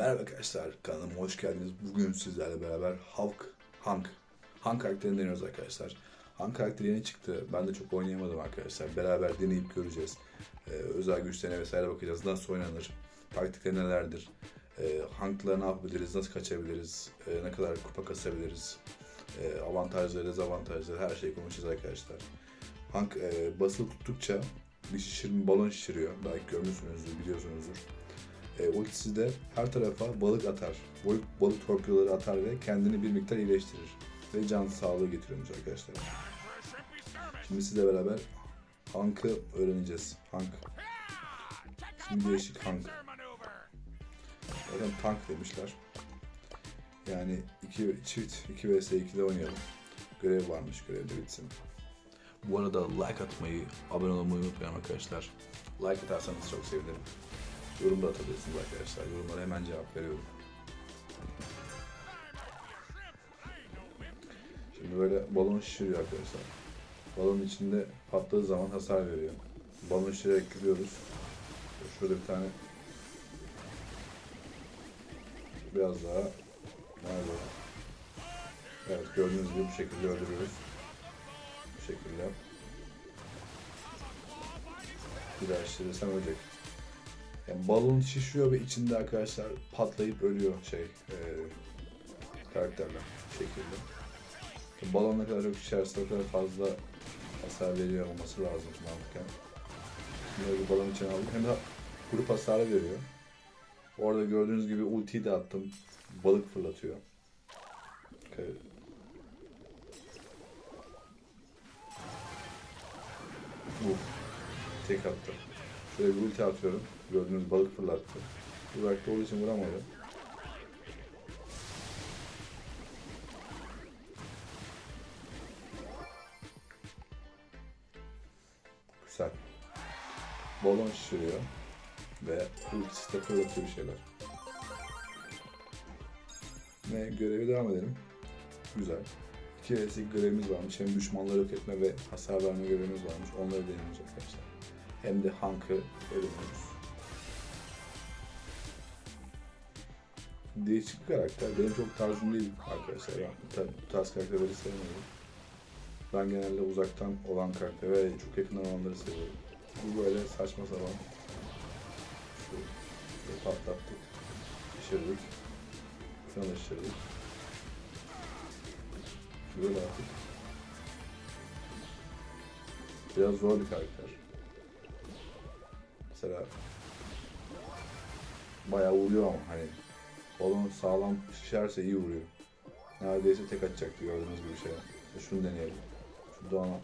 Merhaba arkadaşlar, kanalıma hoş geldiniz. Bugün sizlerle beraber Hulk, Hank, Hank karakterini deniyoruz arkadaşlar. Hank karakteri yeni çıktı. Ben de çok oynayamadım arkadaşlar. Beraber deneyip göreceğiz. Ee, özel güçlerine vesaire bakacağız. Nasıl oynanır, taktikleri nelerdir, ee, Hank'la ne yapabiliriz, nasıl kaçabiliriz, ee, ne kadar kupa kasabiliriz, ee, avantajları, dezavantajları her şeyi konuşacağız arkadaşlar. Hank e, basılı tuttukça bir şişirme balon şişiriyor. Belki görmüşsünüzdür, biliyorsunuzdur. E, ultisi de her tarafa balık atar. Balık, balık torpidoları atar ve kendini bir miktar iyileştirir. Ve can sağlığı getiriyormuş arkadaşlar. Şimdi sizle beraber Hank'ı öğreneceğiz. Hank. Şimdi değişik Hank. Zaten tank demişler. Yani iki, çift 2 vs 2'de oynayalım. Görev varmış, görev de bitsin. Bu arada like atmayı, abone olmayı unutmayın arkadaşlar. Like atarsanız çok sevinirim. Yorum da atabilirsiniz arkadaşlar. Yorumlara hemen cevap veriyorum. Şimdi böyle balon şişiriyor arkadaşlar. Balonun içinde patladığı zaman hasar veriyor. Balon şişirerek gidiyoruz. Şurada bir tane biraz daha nerede? Evet gördüğünüz gibi bu şekilde öldürüyoruz. Bu şekilde. Bir daha şişirirsem ölecek. Yani balon şişiyor ve içinde arkadaşlar patlayıp ölüyor şey e, karakterler şekilde. Tabii balon ne kadar çok o kadar fazla hasar veriyor olması lazım mantıken. Şimdi bir balon içine aldım. Hem de grup hasarı veriyor. Orada gördüğünüz gibi ultiyi de attım. Balık fırlatıyor. Okay. Uf. Tek attı. Şöyle bir ulti atıyorum. Gördüğünüz balık fırlattı. Uzakta olduğu için vuramadı. Güzel. Balon şişiriyor. Ve ultisi de fırlatıyor bir şeyler. Ne görevi devam edelim. Güzel. İki vs görevimiz varmış. Hem düşmanları yok etme ve hasar verme görevimiz varmış. Onları deniyoruz arkadaşlar. Hem de Hank'ı öğreniyoruz. Değişik bir karakter. Benim çok tarzım değil arkadaşlar. Ben bu tar- bu tarz karakterleri sevmiyorum. Ben genelde uzaktan olan karakter ve çok yakından olanları seviyorum. Bu böyle saçma sapan. Şöyle patlattık. Da şişirdik. Böyle artık. Biraz zor bir karakter. Mesela bayağı vuruyor ama hani balon sağlam şişerse iyi vuruyor. Neredeyse tek atacaktı gördüğünüz gibi şey. Şunu deneyelim. Şu Doğan'a.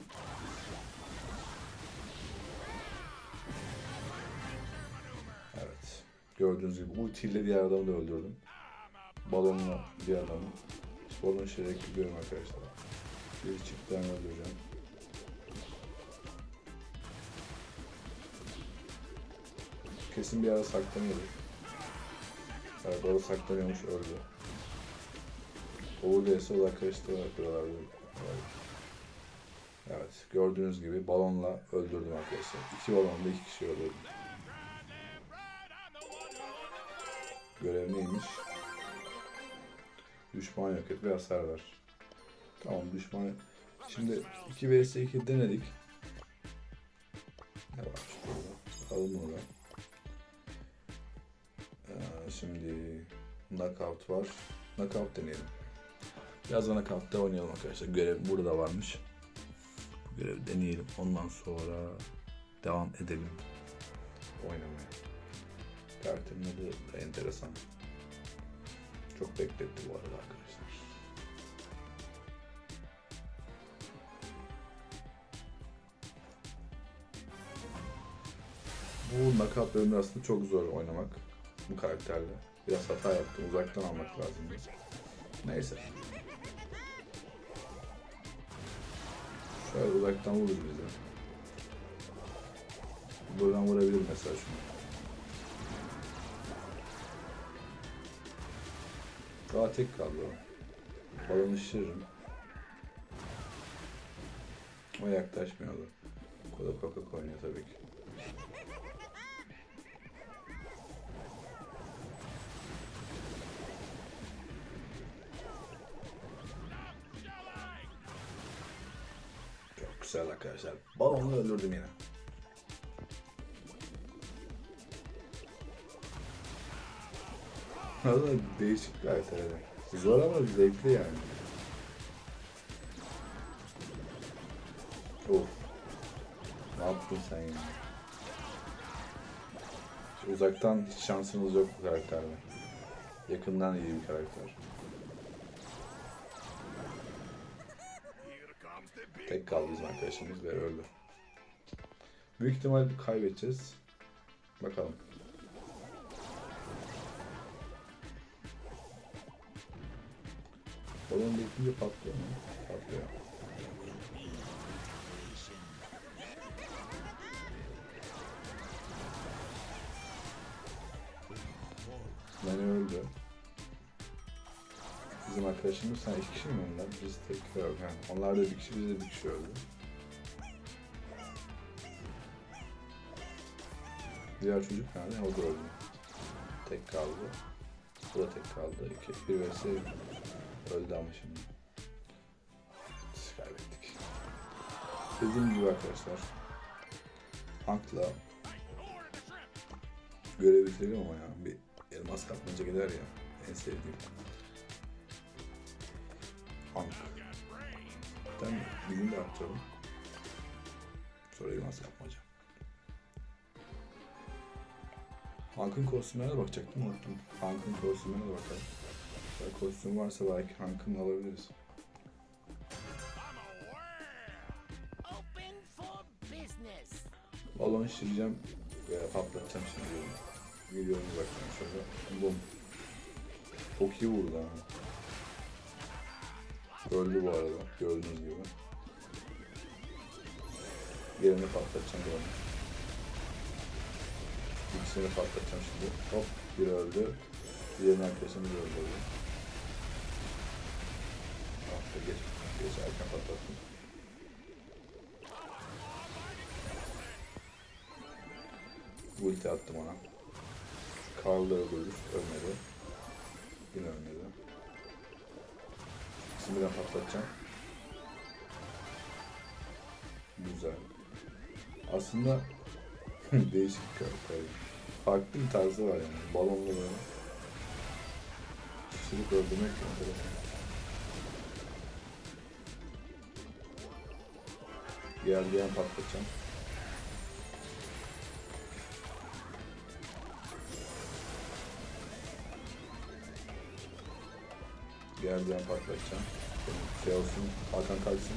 Evet. Gördüğünüz gibi ultiyle diğer adamı da öldürdüm. Balonla bir adamı. İşte balon şişirerek gidiyorum arkadaşlar. Bir çıktı hemen öldüreceğim. Kesin bir ara saklanıyordu. Evet orada saklanıyormuş öldü. Oğul vs o arkadaşlar buralarda. Evet. gördüğünüz gibi balonla öldürdüm arkadaşlar. İki balonla iki kişi öldürdüm. Görev neymiş? Düşman yok et ve hasar ver. Tamam düşman... Şimdi 2 vs 2 denedik. Ne var? Alalım. Ee, şimdi knockout var. Knockout deneyelim. Biraz da knockout'ta oynayalım arkadaşlar. Görev burada varmış. Bu görevi deneyelim. Ondan sonra devam edelim oynamaya. Karakterin adı da enteresan. Çok bekletti bu arada arkadaşlar. Bu knockout bölümü aslında çok zor oynamak bu karakterle. Biraz hata yaptım. Uzaktan almak lazım. Neyse. Şöyle uzaktan vurur bizi. Buradan vurabilir mesela şunu. Daha tek kaldı o. Balonu şişiririm. O yaklaşmıyordu. Koda Coca oynuyor tabii ki. Başarılı arkadaşlar. Balonla öldürdüm yine. Valla değişik bir harita. Zor ama zevkli yani. Of. Ne yaptın sen ya? Uzaktan hiç şansınız yok bu karakterle. Yakından iyi bir karakter. Tek kaldı bizim arkadaşımız ve öldü. Büyük ihtimal kaybedeceğiz. Bakalım. Balon bekleyince patlıyor mu? Patlıyor. Nani öldü. Bizim arkadaşımız sen iki kişi mi onlar? Biz tek yok. Yani onlar da bir kişi, biz de bir kişi öldü. Diğer çocuk nerede? O da öldü. Tek kaldı. Bu da tek kaldı. İki, bir vs öldü ama şimdi. Kaybettik. Dediğim gibi arkadaşlar. Hank'la görev bitirelim ama ya. Bir elmas kapmaca gider ya. En sevdiğim. Hank. Ben birini de atıyorum. Sonra elmas kapmaca. Hank'ın kostümlerine bakacaktım unuttum. Hank'ın kostümlerine de bakalım. Ya kostüm varsa belki Hank'ın alabiliriz. Balon şişireceğim veya patlatacağım şimdi. Videomu bakacağım şöyle. Bum. Çok iyi vurdu ha. Öldü bu arada gördüğünüz gibi. Yerini patlatacağım balonu. İkisini patlatacağım şimdi. Hop biri öldü. Diğerinin arkadaşımız öldü. Ah be geç. Geç erken patlattım. Ulti attım ona. Karl'ı öldürür. Ölmedi. Yine ölmedi. İkisini birden patlatacağım. Güzel. Aslında değişik karakter. Farklı bir tarzı var yani. Balonlu böyle. Şişirip öldürmek enteresan. Diğer diğer patlatacağım. Diğer diğer patlatacağım. Şey olsun, Hakan kalsın.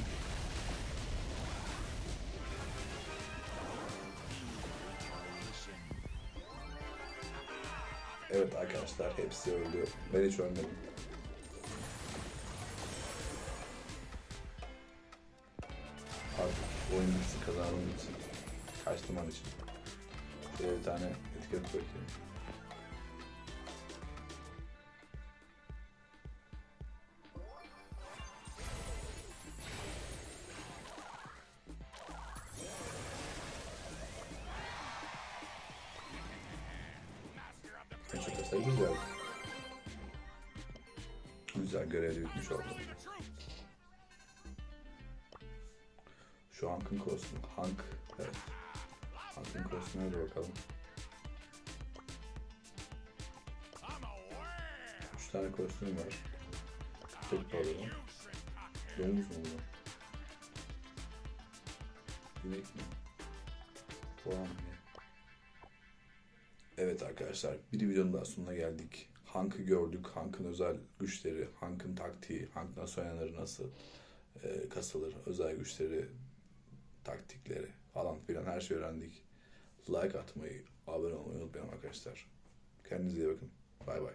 Evet arkadaşlar hepsi öldü. Ben hiç ölmedim. Artık oyun bitsin, kazanım bitsin. Kaçtım an için. Şöyle bir tane etiket bırakayım. Kasa güzel. Güzel görevi bitmiş oldu. Şu Hank'ın kostümü. Hank, evet. Hank'ın kostümüne de bakalım. Üç tane kostüm var. Tek balon. Domuz mu bu? İnek mi? Boğa mı? Evet arkadaşlar bir videonun daha sonuna geldik. Hank'ı gördük, Hank'ın özel güçleri, Hank'ın taktiği, Hank nasıl oynanır, nasıl e, kasılır, özel güçleri, taktikleri falan filan her şeyi öğrendik. Like atmayı, abone olmayı unutmayın arkadaşlar. Kendinize iyi bakın. Bay bay.